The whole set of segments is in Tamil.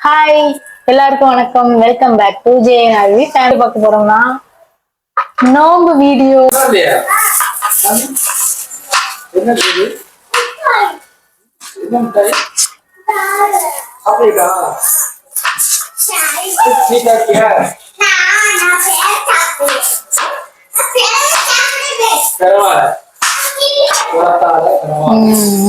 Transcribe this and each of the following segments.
ஹாய் எல்லாருக்கும் வணக்கம். Welcome back to J Navi family பார்க்க போறோம்னா நோம்பு வீடியோ.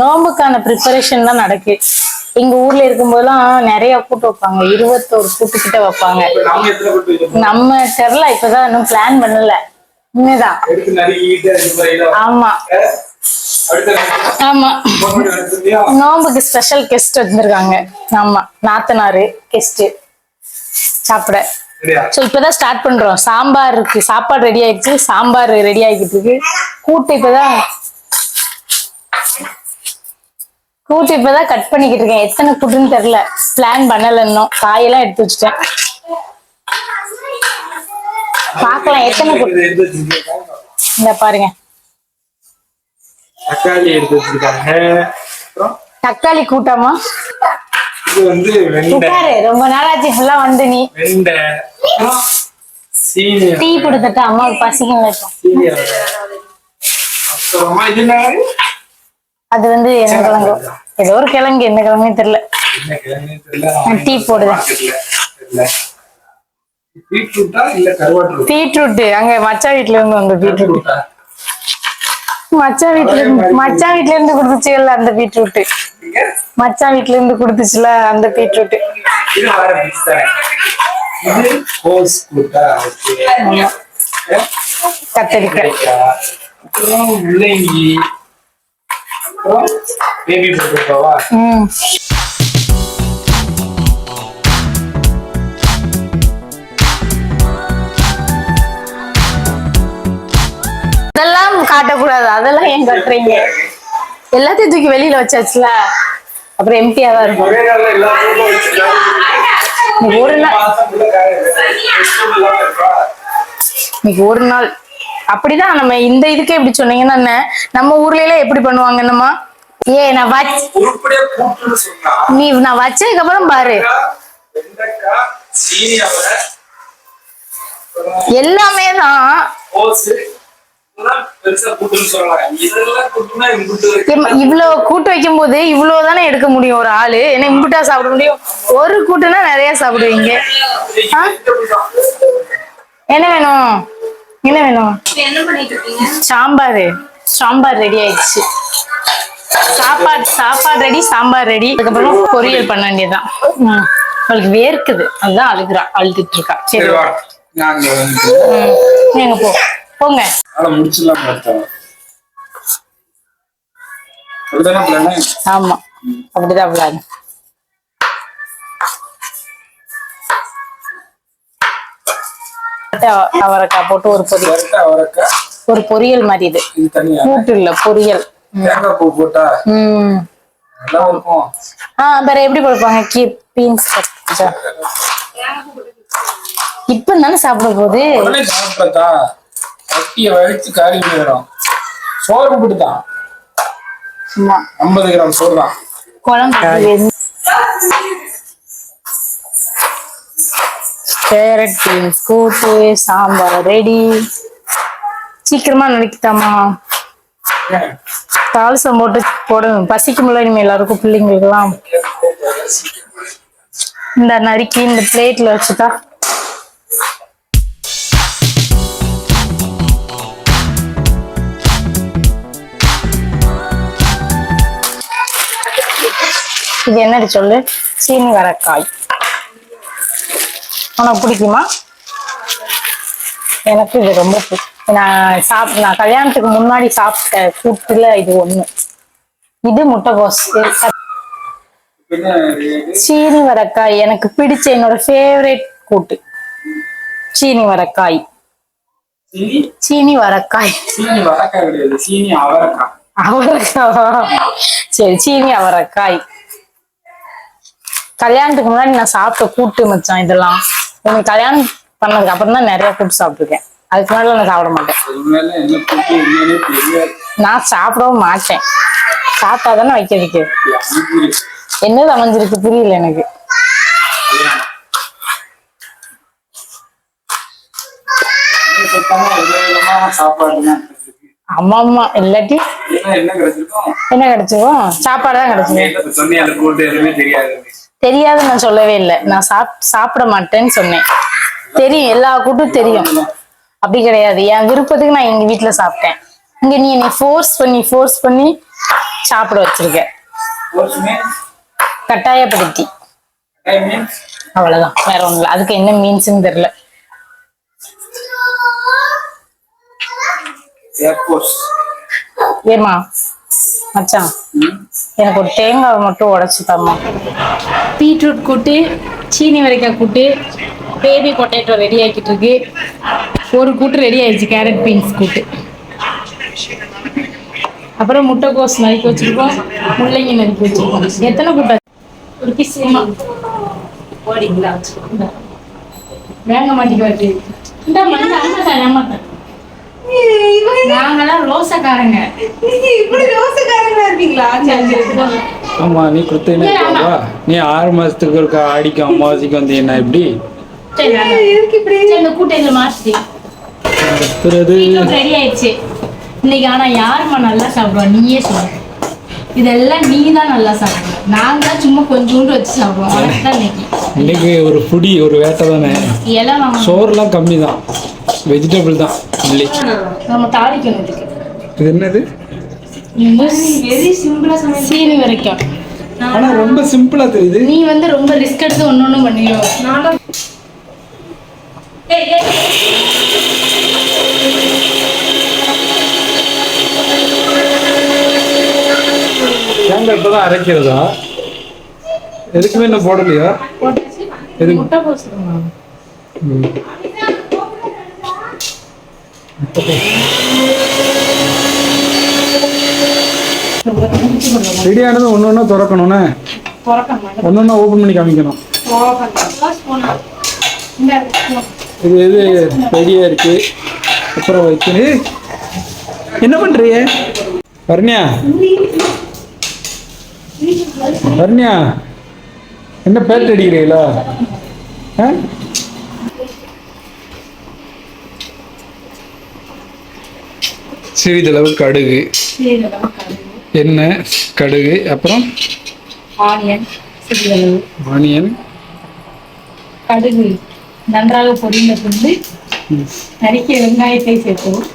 நோம்புக்கான ப்ரிப்பரேஷன் தான் நடக்கு. எங்க ஊர்ல இருக்கும்போதெல்லாம் நிறைய கூட்டு வைப்பாங்க. இருபத்தோரு கூட்டு கிட்ட வைப்பாங்க. நம்ம தெரில இப்பதான் இன்னும் பிளான் பண்ணல. உண்மைதான். ஆமா. ஆமா. நோம்புக்கு ஸ்பெஷல் கெஸ்ட் வந்திருக்காங்க. ஆமா நாத்தனாரு கெஸ்ட் சாப்பிட. ஸோ இப்பதான் ஸ்டார்ட் பண்றோம். சாம்பார் இருக்கு. சாப்பாடு ரெடி ஆயிடுச்சு. சாம்பார் ரெடி ஆகிக்கிட்டு இருக்கு. கூட்டு இப்பதான் கூட்டு இப்பதான் கட் பண்ணிக்கிட்டு இருக்கேன். எத்தனை கூட்டுன்னு தெரியல. பிளான் பண்ணல இன்னும். காயெல்லாம் எடுத்து வச்சுட்டேன். பார்க்கலாம். எத்தனை கூட்டு. இந்த பாருங்க. தக்காளி எடுத்து வச்சிருக்காங்க. தக்காளி கூட்டாமா? ரொம்ப நாளாச்சு. ஃபுல்லா வந்து நீ. டீ கொடுத்துட்டு அம்மாவுக்கு இது என்ன அது வந்து என்ன கிழங்கு ஏதோ ஒரு கிழங்கு என்ன கிழங்குன்னு தெரியல. டீ கருவாட்டு பீட்ரூட் அங்க மச்சா வீட்ல இருந்து வந்த பீட்ரூட் மச்சா வீட்ல இருந்து மச்சா வீட்ல இருந்து கொடுத்துச்சுல அந்த பீட்ரூட் மச்சா வீட்ல இருந்து கொடுத்துச்சுல அந்த பீட்ரூட் கத்திரிக்காய். அப்புறம் பேபி போட்டுருக்கவா அதெல்லாம் காட்டக்கூடாது. அதெல்லாம் ஏன் காட்டுறீங்க? எல்லாத்தையும் தூக்கி வெளியில வச்சாச்சுல? அப்புறம் எம்டியா தான் இருக்கும். ஒரே நாள்? இன்னைக்கு ஒரு நாள். அப்படிதான் நம்ம இந்த இதுக்கே இப்படி சொன்னீங்கன்னா நம்ம ஊர்ல எல்லாம் எப்படி பண்ணுவாங்க என்னமா ஏ நான் நீ நான் வச்சதுக்கு அப்புறம் பாரு எல்லாமே தான். இவ்வளவு கூட்டு வைக்கும் போது இவ்வளவு தானே எடுக்க முடியும் ஒரு ஆளு? என்ன இம்புட்டா சாப்பிட முடியும். ஒரு கூட்டுனா நிறைய சாப்பிடுவீங்க. என்ன வேணும்? என்ன வேணும்? என்ன பண்ணிட்டு இருக்கீங்க சாம்பார். சாம்பார் ரெடி ஆயிடுச்சு. சாப்பாடு சாப்பாடு ரெடி சாம்பார் ரெடி அதுக்கப்புறமா பொரியல் பண்ண வேண்டியதுதான். அவளுக்கு வேர்க்குது. அதுதான் அழுகுறா. அழுதுட்டு இருக்கா சரி நாங்க போ. போங்க. ஆமா. அப்படிதான் விளாடு அவரைக்காய் போட்டு ஒரு பொரியல் ஒரு பொரியல் மாதிரி இது. கூட்டு இல்ல பொரியல். தேங்காய் பூ போட்டா? ம். நல்லா இருக்கும் ஆ வேற எப்படி கொடுப்பாங்க கீ பீன்ஸ் இப்ப தானே சாப்பிட சாப்பிட்டா கட்டிய சோறு போட்டு தான் ஐம்பது கிராம் சோறு தான் குழம்பு கேரட் பீன்ஸ் கூட்டு சாம்பார் ரெடி சீக்கிரமா நினைக்கிட்டாமா? ஏன்? தாளசம் போட்டு போடணும் பசிக்கும்ல இனிமே எல்லாருக்கும் பிள்ளைங்களுக்குலாம் இந்த நறுக்கி இந்த பிளேட்ல வச்சுட்டா. இது என்னடி சொல்லு? சீனி வரக்காய். உனக்கு பிடிக்குமா? எனக்கு இது ரொம்ப பிடிக்கும். நான் சாப் நான் கல்யாணத்துக்கு முன்னாடி சாப்பிட்ட கூட்டுல இது ஒண்ணு. இது முட்டைகோஸ் சீனி வரக்காய் எனக்கு பிடிச்ச என்னோட ஃபேவரட் கூட்டு. சீனி? வரக்காய் சீனி வரக்காய் சீனி அவரைக்காய். சரி சீனி அவரைக்காய். கல்யாணத்துக்கு முன்னாடி நான் சாப்பிட்ட கூட்டு மச்சான் இதெல்லாம். எனக்கு கல்யாணம் பண்ணதுக்கு அப்புறம் தான் நிறைய ஃபுட் சாப்பிட்டுருக்கேன். அதுக்கு மேல நான் சாப்பிட மாட்டேன். நான் சாப்பிடவும் மாட்டேன். சாப்பிட்டா தானே வைக்கிறதுக்கு? என்னது அமைஞ்சிருக்கு? புரியல எனக்கு. ஆமா ஆமா. இல்லாட்டி என்ன கிடைச்சிருக்கோம்? சாப்பாடுதான் கிடைச்சிருக்கும். தெரியாது நான் சொல்லவே இல்லை. நான் சாப் சாப்பிட மாட்டேன்னு சொன்னேன். தெரியும் எல்லா கூட்டும் தெரியும். அப்படி கிடையாது. என் விருப்பத்துக்கு நான் எங்க வீட்டுல சாப்பிட்டேன். இங்க நீ என்னை ஃபோர்ஸ் பண்ணி ஃபோர்ஸ் பண்ணி சாப்பிட வச்சிருக்க. கட்டாயப்படுத்தி. அவ்வளவுதான். வேற ஒண்ணும் இல்லை. அதுக்கு என்ன மீன்ஸ்னு தெரியல. ஏமா மச்சான். எனக்கு ஒரு தேங்காவை மட்டும் உடைச்சு தரமா. பீட்ரூட் கூட்டு சீனி வரைக்காய் கூட்டு பேபி பொட்டேட்டோ ரெடி ஆக்கிட்டு இருக்கு. ஒரு கூட்டு ரெடி ஆயிடுச்சு கேரட் பீன்ஸ் கூட்டு. அப்புறம் முட்டைக்கோஸ் நறுக்கி வச்சிருக்கோம். முள்ளங்கி நறுக்கி வச்சிருக்கோம். எத்தனை கூட்டா ஒரு பீஸ் ஓடிங்களா வேங்க மாட்டிக்கு நாங்கெல்லாம் ரோசக்காரங்க. இப்படி ரோசக்காரங்களா இருக்கீங்களா? ஆமா நீ கொடுத்தீங்கன்னா நீ ஆறு மாசத்துக்கு இருக்க ஆடிக்கும் அமாவாசைக்கு வந்து என்ன இப்படி இன்னைக்கு ஆனா யாரும்மா நல்லா சாப்பிடுவா? நீயே சொல்லு. இதெல்லாம் நீ தான் நல்லா சாப்பிடுவ நாங்க தான் சும்மா கொஞ்சோண்டு வச்சு சாப்பிடுவோம் உனக்கு தான் இன்னைக்கு. இன்னைக்கு ஒரு புடி ஒரு வேட்டை தானே? இலை வாங்க சோறுலாம் கம்மி தான் வெஜிடபிள் தான் இல்லை நம்ம தாளிக்கணும் இதுக்கு. இது என்னது? வெரி சிம்பிளா சீனி வரைக்கும். ஆனா ரொம்ப சிம்பிளா தெரியுது. நீ வந்து ரொம்ப ரிஸ்க் எடுத்து ஒண்ணு ஒண்ணு பண்ணிடுவோம் நானும் ஏய், தேங்காய் இப்பதான் அரைக்கிறதா எதுக்குமே இன்னும் போடலையா? முட்டை போச்சுருமா ம். ரெடி ஆனது ஒன்று ஒன்றா திறக்கணும்ண்ணே ஒன்று ஒன்றா ஓப்பன் பண்ணி காமிக்கணும். இது எது? ரெடியாக இருக்கு. அப்புறம் வைக்கணும். என்ன பண்ணுறீங்க வர்ணியா வர்ணியா என்ன பேட் அடிக்கிறீங்களா? சிறிதளவு கடுகு. எண்ணெய் கடுகு அப்புறம்? ஆனியன் கடுகு நன்றாக பொரிந்த பின்பு நறுக்கிய வெங்காயத்தை சேர்க்கவும்.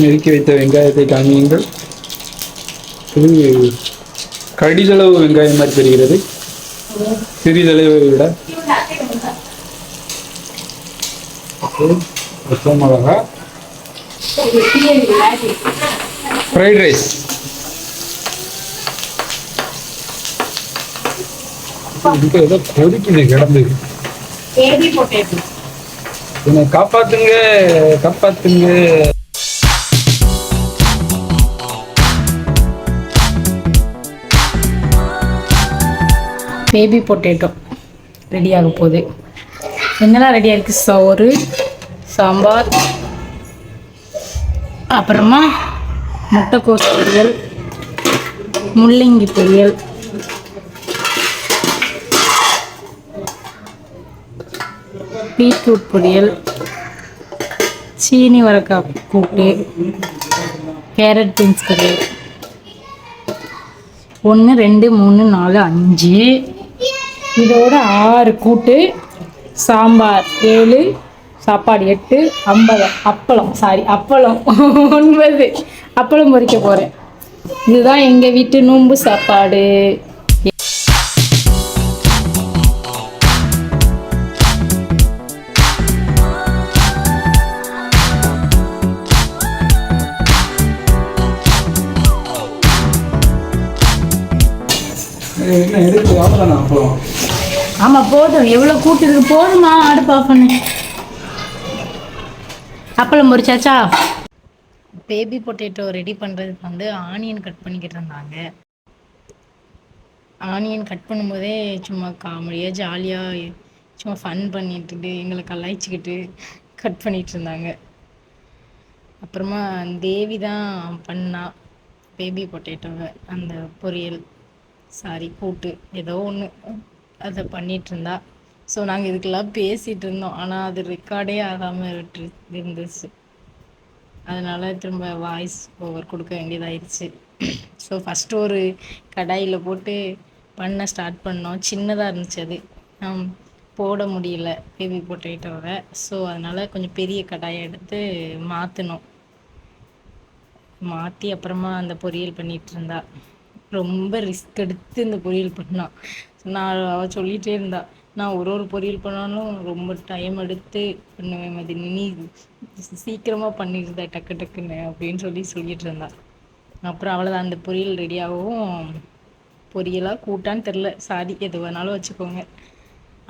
நெருக்கி வைத்த வெங்காயத்தை காமியுங்கள் கடிதளவு வெங்காயம் மாதிரி தெரிகிறது. சிறிதளவை விட. பச்சை மிளகா. ஃப்ரைட் ரைஸ் இங்க ஏதோ கொதிக்குது கிடந்து. என்னை காப்பாத்துங்க காப்பாத்துங்க. பேபி பொட்டேட்டோ ரெடி ஆக போகுது. என்னெல்லாம் ரெடியாக இருக்குது சோறு சாம்பார் அப்புறமா முட்டைக்கோஸ் பொரியல் முள்ளங்கி பொரியல். பீட்ரூட் பொரியல் சீனி வரக்காய் கூட்டு கேரட் பீன்ஸ் பொரியல் ஒன்று ரெண்டு மூணு நாலு அஞ்சு. இதோட ஆறு கூட்டு சாம்பார் ஏழு சாப்பாடு எட்டு ஐம்பது. அப்பளம் சாரி அப்பளம். ஒன்பது. அப்பளம் பொறிக்க போகிறேன் இதுதான் எங்கள் வீட்டு நோன்பு சாப்பாடு. என்ன எடுத்து அவ்வளோதானா அப்புறம் ஆமாம் போதும். எவ்வளோ கூட்டு இருக்கு போதுமா? அடுப்பு ஆஃப் பண்ணு. அப்பளம் பொரிச்சாச்சா? பேபி பொட்டேட்டோ ரெடி பண்ணுறதுக்கு வந்து ஆனியன் கட் பண்ணிக்கிட்டு இருந்தாங்க. ஆனியன் கட் பண்ணும்போதே சும்மா காமெடியாக ஜாலியாக சும்மா ஃபன் பண்ணிட்டு எங்களை கலாய்ச்சிக்கிட்டு கட் பண்ணிட்டு இருந்தாங்க. அப்புறமா தேவி தான் பண்ணா பேபி பொட்டேட்டோவை அந்த பொரியல். சாரி கூட்டு. ஏதோ ஒன்று அதை பண்ணிகிட்ருந்தா ஸோ நாங்கள் இதுக்கெல்லாம் பேசிகிட்டு இருந்தோம் ஆனால் அது ரெக்கார்டே ஆகாமல் இருந்துச்சு அதனால் திரும்ப வாய்ஸ் ஓவர் கொடுக்க வேண்டியதாயிருச்சு. ஸோ ஃபஸ்ட்டு ஒரு கடாயில் போட்டு பண்ண ஸ்டார்ட் பண்ணோம். சின்னதாக இருந்துச்சு அது. போட முடியல. பேபி பொட்டேட்டோவை ஸோ அதனால் கொஞ்சம் பெரிய கடாயை எடுத்து மாற்றினோம் மாற்றி அப்புறமா அந்த பொரியல் பண்ணிட்டு இருந்தா ரொம்ப ரிஸ்க் எடுத்து இந்த பொரியல் பண்ணான் நான் அவள் சொல்லிகிட்டே இருந்தா நான் ஒரு ஒரு பொரியல் பண்ணாலும் ரொம்ப டைம் எடுத்து பண்ணுவேன் மதி நீ சீக்கிரமாக பண்ணிடுத டக்கு டக்குன்னு அப்படின்னு சொல்லி சொல்லிட்டு இருந்தா. அப்புறம் அவ்வளோதான் அந்த பொரியல் ரெடியாகவும் பொரியலாக கூட்டான்னு தெரில சாரி எது வேணாலும் வச்சுக்கோங்க.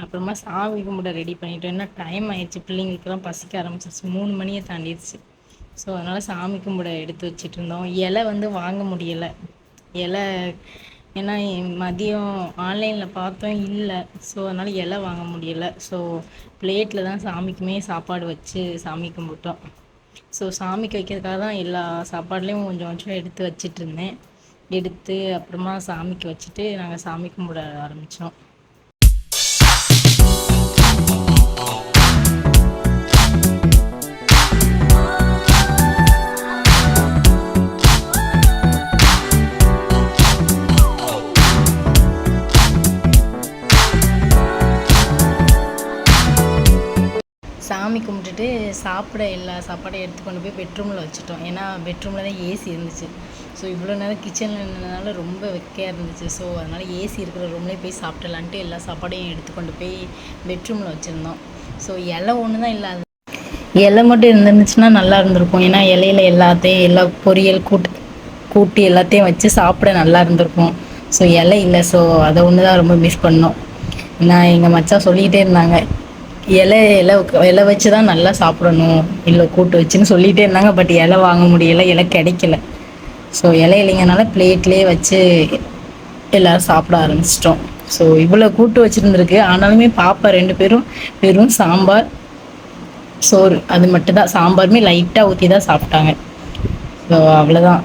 அப்புறமா சாமி கும்பிட ரெடி பண்ணிட்டோம். ஏன்னா டைம் ஆயிடுச்சு. பிள்ளைங்களுக்கெல்லாம் பசிக்க ஆரம்பிச்சிருச்சு. மூணு மணியை தாண்டிடுச்சு. ஸோ அதனால் சாமி கும்பிட எடுத்து வச்சிட்டு இருந்தோம். இலை வந்து வாங்க முடியலை. இலை ஏன்னா மதியம் ஆன்லைனில் பார்த்தோம் இல்லை. ஸோ அதனால் இலை வாங்க முடியலை. ஸோ பிளேட்டில் தான் சாமிக்குமே சாப்பாடு வச்சு சாமி கும்பிட்டோம். ஸோ சாமிக்கு வைக்கிறதுக்காக தான் எல்லா சாப்பாடுலேயும் கொஞ்சம் கொஞ்சம் எடுத்து வச்சிட்டு இருந்தேன். எடுத்து அப்புறமா சாமிக்கு வச்சுட்டு நாங்கள் சாமி கும்பிட ஆரம்பித்தோம் சாமி சாப்பிட எல்லா சாப்பாடையும் எடுத்து கொண்டு போய் பெட்ரூமில் வச்சுட்டோம். ஏன்னா பெட்ரூமில் தான் ஏசி இருந்துச்சு. ஸோ இவ்வளோ நேரம் கிச்சனில் நின்றதுனால ரொம்ப வெக்கையாக இருந்துச்சு. ஸோ அதனால் ஏசி இருக்கிற ரூம்லேயே போய் சாப்பிடலான்ட்டு எல்லா சாப்பாடையும் எடுத்து கொண்டு போய் பெட்ரூமில் வச்சுருந்தோம். ஸோ இலை ஒன்று தான் இல்லாத இலை மட்டும் இருந்துருந்துச்சுன்னா நல்லா இருந்திருக்கும். ஏன்னா இலையில எல்லாத்தையும் எல்லா பொரியல் கூட்டு கூட்டி எல்லாத்தையும் வச்சு சாப்பிட நல்லா இருந்திருக்கும். ஸோ இலை இல்லை. ஸோ அதை ஒன்று தான் ரொம்ப மிஸ் பண்ணோம். நான் எங்கள் மச்சான் சொல்லிக்கிட்டே இருந்தாங்க. இலை இலை இலை வச்சு தான் நல்லா சாப்பிடணும். இல்லை கூட்டு வச்சுன்னு சொல்லிகிட்டே இருந்தாங்க. பட் இலை வாங்க முடியல. இலை கிடைக்கல. ஸோ இலை இல்லைங்கனால பிளேட்லேயே வச்சு எல்லோரும் சாப்பிட ஆரம்பிச்சிட்டோம். ஸோ இவ்வளோ கூட்டு வச்சுருந்துருக்கு. ஆனாலுமே பாப்பா ரெண்டு பேரும் வெறும் சாம்பார் சோறு. அது மட்டும்தான். சாம்பாருமே லைட்டாக ஊற்றி தான் சாப்பிட்டாங்க. ஸோ அவ்வளோதான்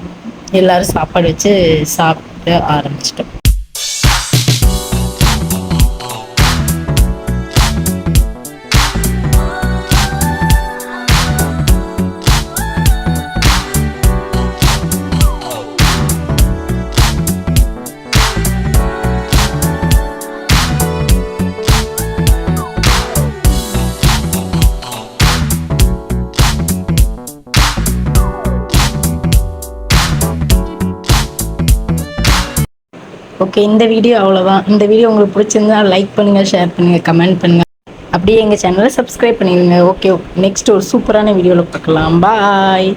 எல்லாரும் சாப்பாடு வச்சு சாப்பிட ஆரம்பிச்சிட்டோம். ஓகே இந்த வீடியோ அவ்வளோதான் இந்த வீடியோ உங்களுக்கு பிடிச்சிருந்தா லைக் பண்ணுங்கள் ஷேர் பண்ணுங்கள் கமெண்ட் பண்ணுங்கள் அப்படியே எங்கள் சேனலை சப்ஸ்கிரைப் பண்ணிடுங்க. ஓகே நெக்ஸ்ட் ஒரு சூப்பரான வீடியோவில் பார்க்கலாம். பாய்